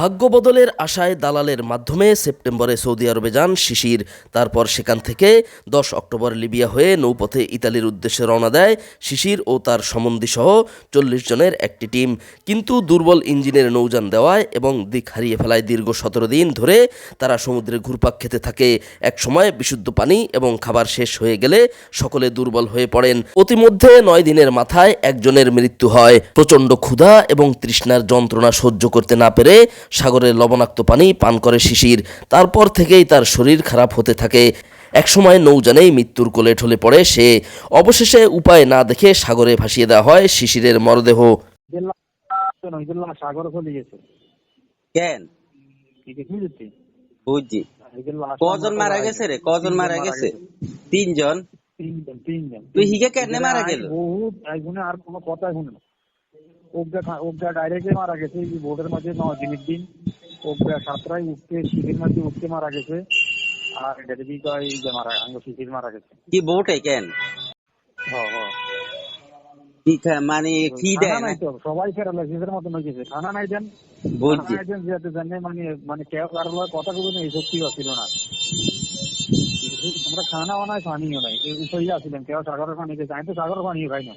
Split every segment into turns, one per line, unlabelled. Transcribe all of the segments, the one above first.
ভাগ্য বদলের আশায় দালালের মাধ্যমে সেপ্টেম্বরে সৌদি আরবে যান শিশির। তারপর সেখান থেকে দশ অক্টোবর লিবিয়া হয়ে নৌপথে ইতালির উদ্দেশ্যে রওনা দেয় শিশির ও তার সম্বন্ধীসহ চল্লিশ জনের একটি টিম। কিন্তু দুর্বল ইঞ্জিনের নৌযান দেওয়ায় এবং দিক হারিয়ে ফেলায় দীর্ঘ সতেরো দিন ধরে তারা সমুদ্রে ঘুরপাক খেতে থাকে। একসময় বিশুদ্ধ পানি এবং খাবার শেষ হয়ে গেলে সকলে দুর্বল হয়ে পড়েন। অতিমধ্যে নয় দিনের মাথায় একজনের মৃত্যু হয়। প্রচণ্ড ক্ষুধা এবং তৃষ্ণার যন্ত্রণা সহ্য করতে না পেরে সাগরের লবণাক্ত পানি পান করে শিশির। তারপর থেকেই তার শরীর খারাপ হতে থাকে। একসময় নৌজানেই মৃত্যুর কোলে ঠলে পড়ে সে। অবশেষে উপায় না দেখে সাগরে ভাসিয়ে দেওয়া হয় শিশিরের মরদেহ।
সাগর চলে গেছে
কেন?
কি দেখি যেতে
বুঝছি। কজন মারা গেছে রে? কজন মারা গেছে? তিনজন?
তিনজন তিনজন।
তুই হিগে কেন মারা গেল?
বহুত একজনে আর কোনো কথা শুনে ওগা ওগা মারা গেছে এই বোর্ডের মাঝে নজিমের দিন। ওগা সাতটায় উঠতে শিবির মাঝে উঠতে মারা গেছে। আর এটা যদি কয় যে মারা আঙ্গ শিশির মারা গেছে।
কি বোটে কেন? মানে কি
নাই সবাই প্যারালাইসিসের মতন হয়ে গেছে। খানা নাই দেন নাই যেতে জানে মানে মানে কেউ কথা কইবে না এই শক্তি ছিল না। আমরা খানা বানাই পানিও নাই এই আসিলাম কেউ সাগরের পানি খেয়েছে আমি তো সাগরের পানিও খাই না।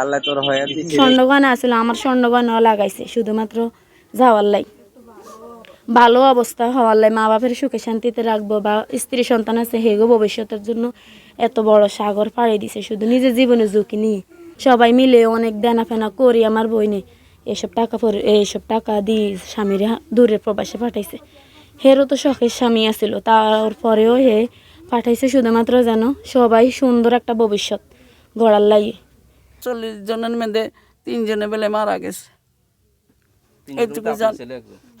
আল্লাহ তোর হয়ে দিছে
স্বর্ণগয়না আমার স্বর্ণগয়না লাগাইছে শুধুমাত্র যাওয়ার লাই। ভালো অবস্থা হওয়ার লাই মা বাপের সুখে শান্তিতে রাখব বা স্ত্রী সন্তান আছে হেগো ভবিষ্যতের জন্য এত বড় সাগর পাড়ি দিছে শুধু নিজের জীবনে ঝুঁকি নিয়ে। সবাই মিলে অনেক দেনা ফেনা করি আমার বইনে। এসব টাকা পরে এইসব টাকা দিয়ে স্বামীর দূরে প্রবাসে পাঠাইছে। হেরও তো শখের স্বামী আছিল তারপরেও হে পাঠাইছে শুধুমাত্র যেন সবাই সুন্দর একটা ভবিষ্যৎ গড়ার লাগে।
চল্লিশ জনের মধ্যে তিনজনে বেলে মারা গেছে। এইটুকু জান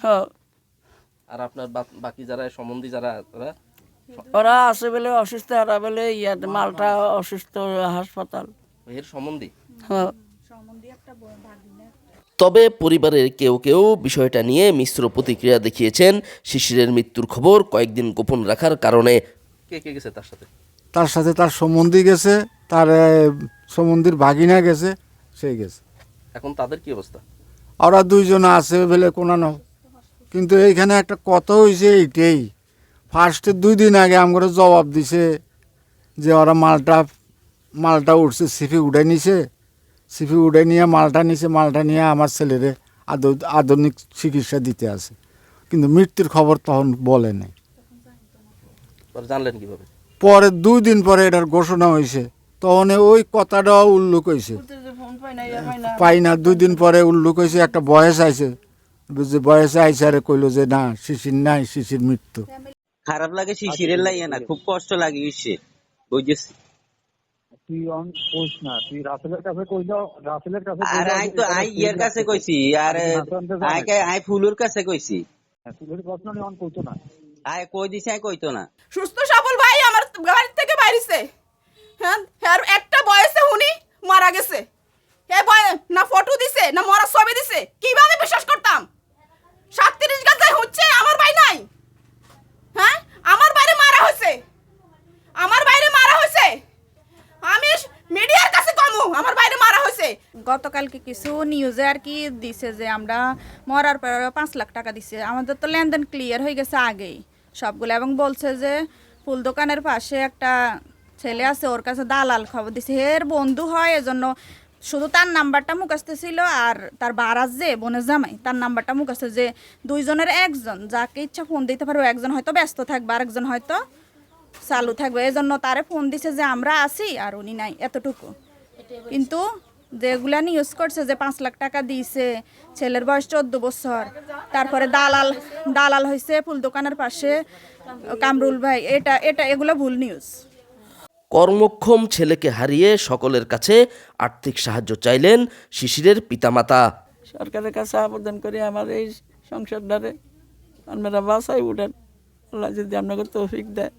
হ্যাঁ।
আর আপনার বাকি যারা সম্বন্ধী যারা তারা
ওরা আছে বলে অসুস্থ ওরা বলে ইয়াতে মালটা অসুস্থ হাসপাতাল।
এর সম্বন্ধী?
হ্যাঁ।
তবে পরিবারের কেউ কেউ বিষয়টা নিয়ে মিশ্র প্রতিক্রিয়া দেখিয়েছেন। শিশিরের মৃত্যুর খবর কয়েকদিন গোপন রাখার কারণে কে কে গেছে তার সাথে?
তার সাথে তার সম্বন্ধী গেছে তার সম্বন্ধীর ভাগিনা গেছে সেই গেছে।
এখন তাদের কি অবস্থা?
ওরা দুইজন আছে বলে কোনো কিন্তু এইখানে একটা কথা হয়েছে এইটাই। ফার্স্টে দুই দিন আগে আমার জবাব দিছে যে ওরা মালটা মালটা উঠছে সিফি উঠে নিছে। সিফি উঠে নিয়ে মালটা নিছে মালটা নিয়ে আমার ছেলেরে আধুনিক চিকিৎসা দিতে আছে। কিন্তু মৃত্যুর খবর তখন বলে নাই।
জানলেন কীভাবে?
পরে দুই দিন পরে এটার ঘোষণা হয়েছে। তখন ওই কথাটাও উল্লেখ হয়েছে। পাই না দুই দিন পরে উল্লেখ হয়েছে একটা বয়স আইছে বুঝছে বয়স আইসে আরে কইলো যে না শিশির নাই শিশির মৃত্যু।
খারাপ লাগে শিশিরের লাগে না খুব কষ্ট লাগে ইসে বুঝেছি
তুই অন কইস না তুই রাসেলের কাছে কই দাও রাসেলের কাছে
আর আই
যে
তো আই
তুই
ইয়ের কাছে
রাসেল-
কইছি আর আই আই ফুলুর কাছে কইছি।
হ্যাঁ, প্রশ্ন অন কইতো না।
আই কই দিছে আই কইতো না।
সুস্থ সবল ভাই আমার বাড়ি থেকে বাইরেছে। হ্যাঁ আর একটা বয়সে উনি মারা গেছে। এ বয় না ফটো দিছে না মরা ছবি দিছে কীভাবে বিশ্বাস করতাম? সাতত্রিশ গাছায় হচ্ছে আমার ভাই নাই। হ্যাঁ আমার বাইরে মারা হয়েছে। আমার বাইরে মারা হয়েছে। আমি মিডিয়ার কাছে কমু আমার বাইরে মারা হয়েছে।
গতকালকে কিছু নিউজে আর কি দিছে যে আমরা মরার পর পাঁচ লাখ টাকা দিছে। আমাদের তো লেনদেন ক্লিয়ার হয়ে গেছে আগেই। সবগুলো। এবং বলছে যে, ফুল দোকানের পাশে একটা ছেলে আছে, ওর কাছে দালাল খবর দিছে। এর বন্ধু হয়, এজন্য শুধু তার নাম্বারটা মুখস্থ ছিল আর তার বারাজ যে, বোনের জামাই, তার নাম্বারটা মুখস্থ যে দুইজনের একজন, যাকে ইচ্ছা ফোন দিতে পারো একজন হয়তো ব্যস্ত থাকবে, আর একজন হয়তো চালু থাকবে। এই জন্য তারে ফোন দিছে যে, আমরা আছি, আর উনি নাই, এতটুকু। কিন্তু যেগুলা নিউজ করছে যে পাঁচ লাখ টাকা দিয়েছে ছেলের বয়স চোদ্দ বছর তারপরে দালাল দালাল হয়েছে ফুল দোকানের পাশে কামরুল ভাই এটা এটা এগুলো ভুল নিউজ
কর্মক্ষম ছেলেকে হারিয়ে সকলের কাছে আর্থিক সাহায্য চাইলেন শিশিরের পিতামাতা।
সরকারের কাছে আবেদন করি আমার এই সংসারটারে আপনারা বাসায় উঠেন আল্লাহ যদি আপনাকে তৌফিক দেয়।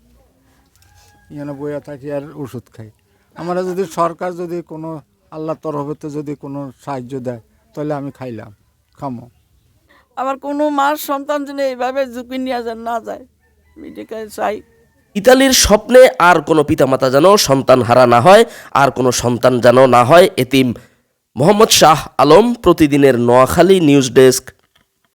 বইয়া থাকি আর ওষুধ খাই। আমরা যদি সরকার যদি কোনো আল্লাহ তরফেতে যদি কোনো সাহায্য দেয় তাহলে আমি খাইলাম খামো।
আবার কোনো মার সন্তান যদি এইভাবে ঝুঁকি নিয়ে যেন না যায় মেডিকেল চাই
ইতালির স্বপ্নে আর কোনো পিতামাতা যেন সন্তান হারা না হয় আর কোনো সন্তান যেন না হয় এতিম। মোহাম্মদ শাহ আলম প্রতিদিনের নোয়াখালী নিউজ ডেস্ক।